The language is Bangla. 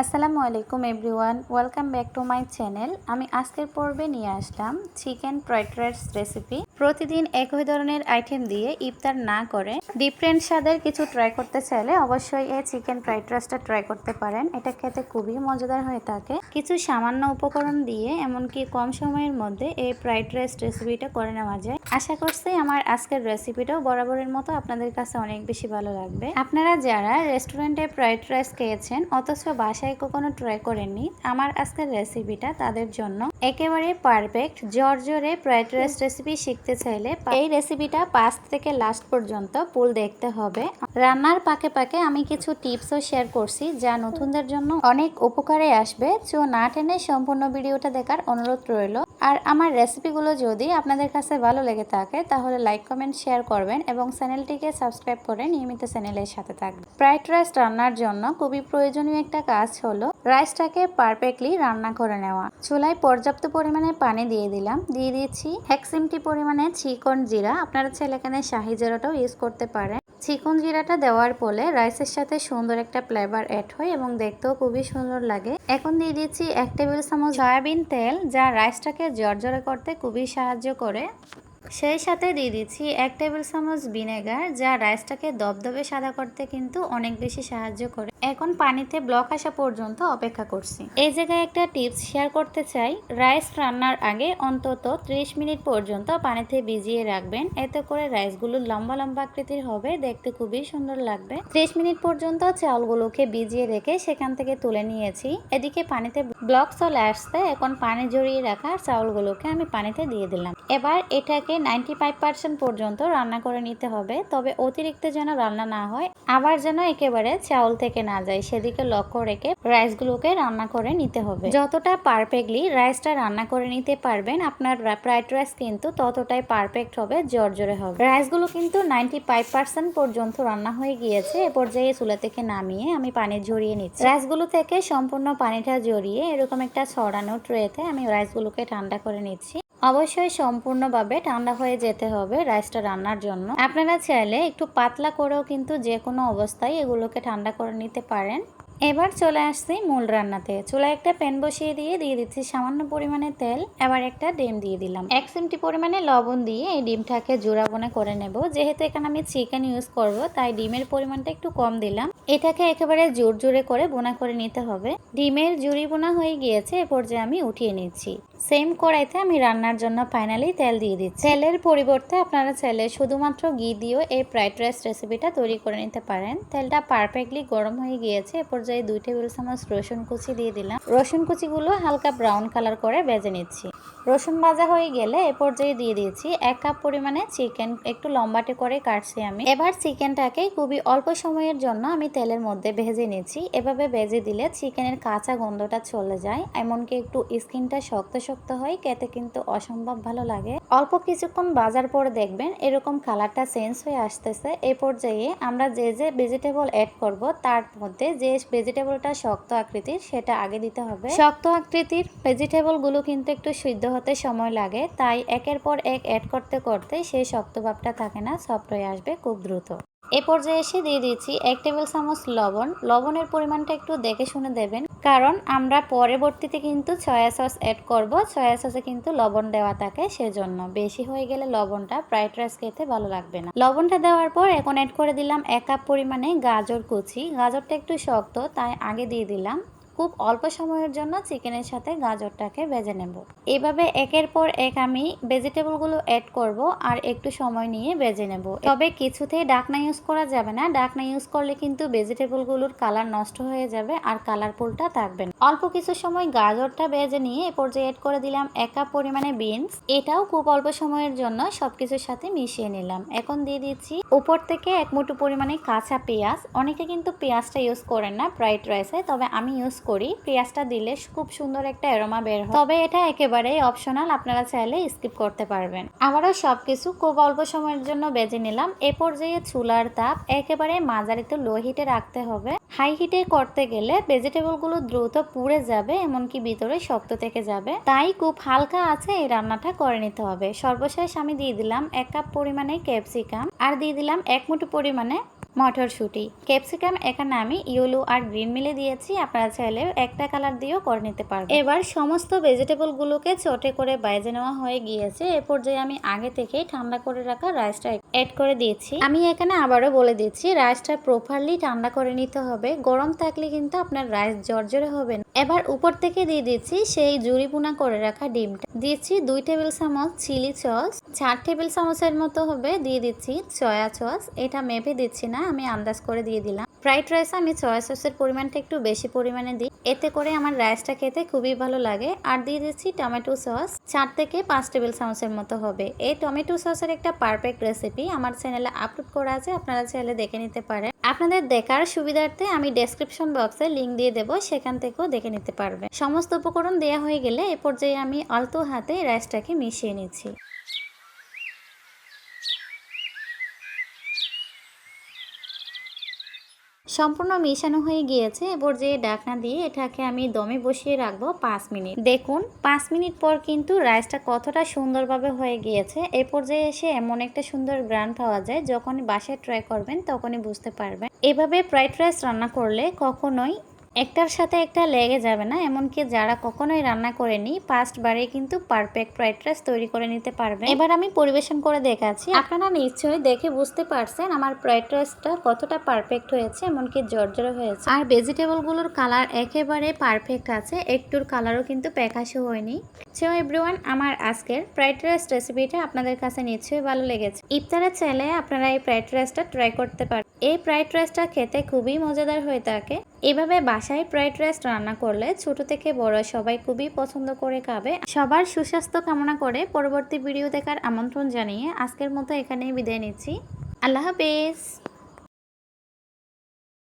আসসালামু আলাইকুম everyone, welcome back to my channel. আমি আজকের পর্বে নিয়ে আসলাম চিকেন ফ্রাইড রাইস রেসিপি। প্রতিদিন একই ধরনের আইটেম দিয়ে ইফতার না করে ডিফারেন্ট স্বাদের কিছু ট্রাই করতে চাইলে অবশ্যই এই চিকেন ফ্রাইড রাইসটা ট্রাই করতে পারেন। এটা খেতে খুবই মজাদার হয়ে থাকে। কিছু সামান্য উপকরণ দিয়ে, এমনকি কম সময়ের মধ্যে এই ফ্রাইড রাইস রেসিপিটা করে নেওয়া যায়। আশা করছি আমার আজকের রেসিপিটাও বরাবরের মতো আপনাদের কাছে অনেক বেশি ভালো লাগবে। আপনারা যারা রেস্টুরেন্টে ফ্রাইড রাইস খেয়েছেন, অথচ বাসায় কখনো ট্রাই করেননি, আমার আজকের রেসিপিটা তাদের জন্য একেবারে পারফেক্ট। জর্জরে ফ্রাইড রাইস রেসিপি শিখতে চাইলে এই রেসিপিটা পাঁচ থেকে লাস্ট পর্যন্ত পুল দেখতে হবে। রান্নার পাকে পাকে আমি কিছু টিপসও শেয়ার করছি যা নতুনদের জন্য অনেক উপকারে আসবে। চো না টেনে সম্পূর্ণ ভিডিওটা দেখার অনুরোধ রইল। আর আমার রেসিপিগুলো যদি আপনাদের কাছে ভালো লেগে থাকে, তাহলে লাইক কমেন্ট শেয়ার করবেন এবং চ্যানেলটিকে সাবস্ক্রাইব করে নিয়মিত চ্যানেলের সাথে থাকবেন। ফ্রাইড রাইস রান্নার জন্য খুবই প্রয়োজনীয় একটা কাজ হলো রাইসটাকে পারফেক্টলি রান্না করে নেওয়া। চুলায় পর্যাপ্ত পরিমাণে পানি দিয়ে দিলাম। দিয়ে দিচ্ছি এক পরিমাণে চিকন জিরা। আপনারা চাইলে এখানে শাহি জিরাটাও ইউজ করতে পারেন। চিকন জিরাটা দেওয়ার ফলে রাইসের সাথে সুন্দর একটা ফ্লেভার অ্যাড হয় এবং দেখতেও খুবই সুন্দর লাগে। এখন দিয়ে দিচ্ছি এক টেবিল চামচ সয়াবিন তেল, যা রাইসটাকে জর্জরে করতে খুবই সাহায্য করে। সেই সাথে দিয়ে দিচ্ছি এক টেবিল চামচ ভিনেগার, যা রাইসটাকে দবদবে সাদা করতে কিন্তু অনেক বেশি সাহায্য করে। এখন পানিতে ব্লক আসা পর্যন্ত অপেক্ষা করছি। এই জায়গায় একটা টিপস শেয়ার করতে চাই। রাইস রান্নার আগে অন্তত 30 মিনিট পর্যন্ত পানিতে ভিজিয়ে রাখবেন। এতে করে রাইসগুলো লম্বা লম্বা আকৃতির হবে, দেখতে খুবই সুন্দর লাগবে। 30 মিনিট পর্যন্ত চাউলগুলোকে ভিজিয়ে রেখে সেখান থেকে তুলে নিয়েছি। এদিকে পানিতে ব্লক চলে আসতে এখন পানি জড়িয়ে রাখা চাউলগুলোকে আমি পানিতে দিয়ে দিলাম। এবার এটাকে নাইনটি ফাইভ পার্সেন্ট পর্যন্ত রান্না করে নিতে হবে, তবে অতিরিক্ত যেন রান্না না হয়, আবার যেন একেবারে চাউল থেকে না যায়, সেদিকে লক্ষ্য রেখে রাইসগুলোকে রান্না করে নিতে হবে। যতটা পারফেক্টলি রাইসটা রান্না করে নিতে পারবেন, আপনার ফ্রাইড রাইস কিন্তু ততটাই পারফেক্ট হবে, জর্জরে হবে। রাইসগুলো কিন্তু নাইনটি ফাইভ পার্সেন্ট পর্যন্ত রান্না হয়ে গিয়েছে, এ পর্যায়ে চুলা থেকে নামিয়ে আমি পানি ঝরিয়ে নিচ্ছি। রাইসগুলো থেকে সম্পূর্ণ পানিটা জড়িয়ে এরকম একটা ছড়ানো ট্রেতে আমি রাইসগুলোকে ঠান্ডা করে নিচ্ছি। অবশ্যই সম্পূর্ণভাবে ঠান্ডা হয়ে যেতে হবে রাইসটা রান্নার জন্য। আপনারা চাইলে একটু পাতলা করেও কিন্তু যে কোনো অবস্থায় এগুলোকে ঠান্ডা করে নিতে পারেন। এবার চলে আসছি মূল রান্নাতে। চুলা একটা প্যান বসিয়ে দিয়ে দিয়ে দিচ্ছি সামান্য পরিমাণে তেল এবার একটা ডিম দিয়ে দিলাম। এক চিমটি পরিমাণে লবণ দিয়ে এই ডিমটাকে জোড়া বনে করে নেব। যেহেতু এখানে আমি চিকেন ইউজ করব, তাই ডিমের পরিমাণটা একটু কম দিলাম। এটাকে একেবারে জোর জোরে করে বোনা করে নিতে হবে। ডিমের জুড়ি বোনা হয়ে গিয়েছে, এ পর্যায়ে আমি উঠিয়ে নিচ্ছি। সেম কড়াইতে আমি রান্নার জন্য ফাইনালি তেল দিয়ে দিচ্ছি। তেলের পরিবর্তে আপনারা চাইলে শুধুমাত্র ঘি দিয়েও এই ফ্রাইড রাইস রেসিপিটা তৈরি করে নিতে পারেন। তেলটা পারফেক্টলি গরম হয়ে গিয়েছে, এ পর্যায়ে দুই টেবিল চামচ রসুন কুচি দিয়ে দিলাম। রসুন কুচিগুলো হালকা ব্রাউন কালার করে ভেজে নিচ্ছি। রসুন ভাজা হয়ে গেলে এ পর্যায়ে দিয়ে দিয়েছি এক কাপ পরিমাণে চিকেন, একটু লম্বাটে করে কাটছি আমি। এবার চিকেনটাকে খুবই অল্প সময়ের জন্য আমি তেলের মধ্যে ভেজে নিয়েছি। এভাবে ভেজে দিলে চিকেনের কাঁচা গন্ধটা চলে যায়, এমনকি একটু স্কিনটা শক্ত শক্ত হয়, খেতে কিন্তু অসম্ভব ভালো লাগে। অল্প কিছুক্ষণ বাজার পরে দেখবেন এরকম কালারটা চেঞ্জ হয়ে আসতেছে। এ পর্যায়ে আমরা যে যে ভেজিটেবল অ্যাড করব, তার মধ্যে যে ভেজিটেবলটা শক্ত আকৃতির, সেটা আগে দিতে হবে। শক্ত আকৃতির ভেজিটেবলগুলো কিন্তু একটু সিদ্ধ হতে সময় লাগে, তাই একের পর এক অ্যাড করতে করতে সেই শক্ত ভাবটা থাকে না সফট হয়ে আসবে খুব দ্রুত। এ পর্যায়ে এসে দিয়ে দিয়েছি এক টেবিল চামচ লবণ। লবণের পরিমাণটা একটু দেখে শুনে দেবেন। কারণ আমরা পরবর্তীতে কিন্তু সয়া সস অ্যাড করব। সয়া সসে কিন্তু লবণ দেওয়া থাকে সেজন্য। বেশি হয়ে গেলে লবণটা ফ্রাইড রাইস খেতে ভালো লাগবে না। লবণটা দেওয়ার পর এখন অ্যাড করে দিলাম এক কাপ পরিমাণে গাজর কুচি। গাজরটা একটু শক্ত, তাই আগে দিয়ে দিলাম। খুব অল্প সময়ের জন্য চিকেনের সাথে গাজরটাকে ভেজে নেব। এভাবে একের পর এক আমি ভেজিটেবলগুলো অ্যাড করব আর একটু সময় নিয়ে ভেজে নেব। তবে কিছুতেই ডাকনা ইউজ করা যাবে না। ডাকনা ইউজ করলে কিন্তু ভেজিটেবলগুলোর কালার নষ্ট হয়ে যাবে আর কালারফুলটা থাকবে না। অল্প কিছু সময় গাজরটা ভেজে নিয়ে এ পর্যায়ে অ্যাড করে দিলাম এক কাপ পরিমাণে বিনস এটাও খুব অল্প সময়ের জন্য সবকিছুর সাথে মিশিয়ে নিলাম। এখন দিয়ে দিচ্ছি উপর থেকে এক মুঠো পরিমাণে কাঁচা পেঁয়াজ। অনেকে কিন্তু পেঁয়াজটা ইউজ করেন না ফ্রাইড রাইসে তবে আমি ইউজ করি। পেঁয়াজটা দিলে খুব সুন্দর একটা এরোমা বের হয়। তবে এটা একেবারেই অপশনাল, আপনারা চাইলে স্কিপ করতে পারবেন। আবারও সবকিছু খুব অল্প সময়ের জন্য বেজে নিলাম। এ পর্যায়ে চুলার তাপ একেবারে মাঝারিতে লো হিটে রাখতে হবে। হাই হিটে করতে গেলে ভেজিটেবলগুলো দ্রুত পুড়ে যাবে, এমনকি ভিতরে শক্ত থেকে যাবে। তাই খুব হালকা আছে এই রান্নাটা করে নিতে হবে। সর্বশেষ আমি দিয়ে দিলাম এক কাপ পরিমাণে ক্যাপসিকাম। আর দিয়ে দিলাম এক মুঠো পরিমাণে মটরশুঁটি ক্যাপসিকাম এখানে আমি ইয়েলো আর গ্রিন মিলে দিয়েছি, আপনারা চাইলে একটা কালার দিয়েও করে নিতে পারবেন। এবার সমস্ত ভেজিটেবলগুলোকে চটে করে বাইজে নেওয়া হয়ে গিয়েছে। এ পর্যায়ে আমি আগে থেকে ঠান্ডা করে রাখা রাইসটা অ্যাড করে দিয়েছি। আমি এখানে আবারও বলে দিচ্ছি, রাইসটা প্রপারলি ঠান্ডা করে নিতে হবে। গরম থাকলে কিন্তু আপনার রাইস জর্জরে হবে না। এবার উপর থেকে দিয়ে দিচ্ছি সেই জুড়ি বুনা করে রাখা ডিমটা। দিচ্ছি দুই টেবিল চামচ চিলি সস, চার টেবিল চামচের মতো হবে দিয়ে দিচ্ছি সয়া সস। এটা মেপে দিচ্ছি না, আমি আন্দাজ করে দিয়ে দিলাম। ফ্রাইড রাইস আমি সয়া সসের পরিমাণটা একটু বেশি পরিমাণে দিই। এতে করে আমার রাইসটা খেতে খুবই ভালো লাগে। আর দিয়ে দিচ্ছি টমেটো সস, চার থেকে পাঁচ টেবিল চামচের মতো হবে। এই টমেটো সসের একটা পারফেক্ট রেসিপি আমার চ্যানেলে আপলোড করা আছে, আপনারা চাইলে দেখে নিতে পারেন। আপনাদের দেখার সুবিধার্থে আমি ডেসক্রিপশন বক্সে লিঙ্ক দিয়ে দেবো, সেখান থেকেও দেখে নিতে পারবে। সমস্ত উপকরণ দেওয়া হয়ে গেলে এ পর্যায়ে আমি অল্প হাতে রাইসটাকে মিশিয়ে নিচ্ছি। সম্পূর্ণ মেশানো হয়ে গিয়েছে। এবার যে ডাকনা দিয়ে এটাকে আমি দমে বসিয়ে রাখব পাঁচ মিনিট। দেখুন, পাঁচ মিনিট পর কিন্তু রাইসটা কতটা সুন্দরভাবে হয়ে গিয়েছে। এই পর্যায়ে এসে এমন একটা সুন্দর গ্রান পাওয়া যায়, যখনই বাসায় ট্রাই করবেন তখনই বুঝতে পারবেন। এভাবে ফ্রাইড রাইস রান্না করলে কখনোই একটার সাথে একটা লেগে যাবে না, এমনকি যারা কখনোই রান্না করেনি ফার্স্ট বারে কিন্তু পারফেক্ট ফ্রাইড রাইস তৈরি করে নিতে পারবে। এবার আমি পরিবেশন করে দেখাচ্ছি। আপনারা নিশ্চয়ই দেখে বুঝতে পারছেন আমার ফ্রাইড রাইসটা কতটা পারফেক্ট হয়েছে, এমনকি জর্জরে হয়েছে। আর ভেজিটেবলগুলোর কালার একেবারে পারফেক্ট আছে, একটুর কালারও কিন্তু প্যাকাশও হয়নি। সো এভরিওয়ান আমার আজকের ফ্রাইড রাইস রেসিপিটা আপনাদের কাছে নিশ্চয়ই ভালো লেগেছে। ইফতারের চাইলে আপনারা এই ফ্রাইড রাইসটা ট্রাই করতে পারেন। এই ফ্রাইড রাইসটা খেতে খুবই মজাদার হয়ে থাকে। এভাবে বাসায় ফ্রাইড রাইস রান্না করলে ছোট থেকে বড় সবাই খুবই পছন্দ করে খাবে। সবার সুস্বাস্থ্য কামনা করে পরবর্তী ভিডিও দেখার আমন্ত্রণ জানিয়ে আজকের মতো এখানেই বিদায় নিচ্ছি। আল্লাহ হাফেজ।